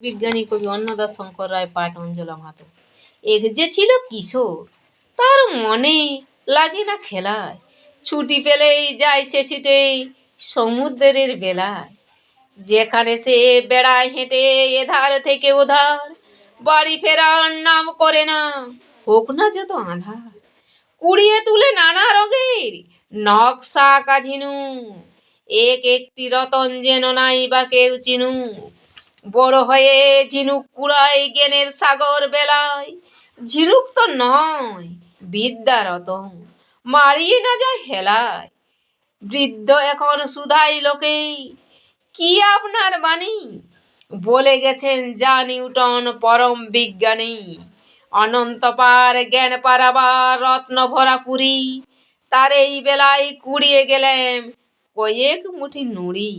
বিজ্ঞানী কবি অন্নদাস শঙ্কর রায়, পাঠ অঞ্জলা মাহাতো। এক যে ছিল কিশোর, তার মনে লাগে না খেলায়। ছুটি পেলেই যায় সে ছিটেই সমুদ্রের বেলায়। যেখানে সে বেড়ায় হেঁটে এধার থেকে ওধার, বাড়ি ফেরার নাম করে না, হোক না যত আধার। কুড়িয়ে তুলে নানা রঙের নকশা কাঝিনু, এক একটি রতন যেন নাই বা কেউ চিনু। বড় হয়ে ঝিনুক কুড়াই জ্ঞানের সাগর বেলায়। ঝিনুক তো নয় বিদ্যা রতন মারিয়ে না যায় হেলায়। বৃদ্ধ এখন সুধাই লোকেই কি আপনার বাণী? বলে গেছেন যা নিউটন পরম বিজ্ঞানী। অনন্ত পার জ্ঞান পারাবার রত্ন ভরা পুরী তার এই বেলায় কুড়িয়ে গেলেম কয়েক মুঠি নুড়ি।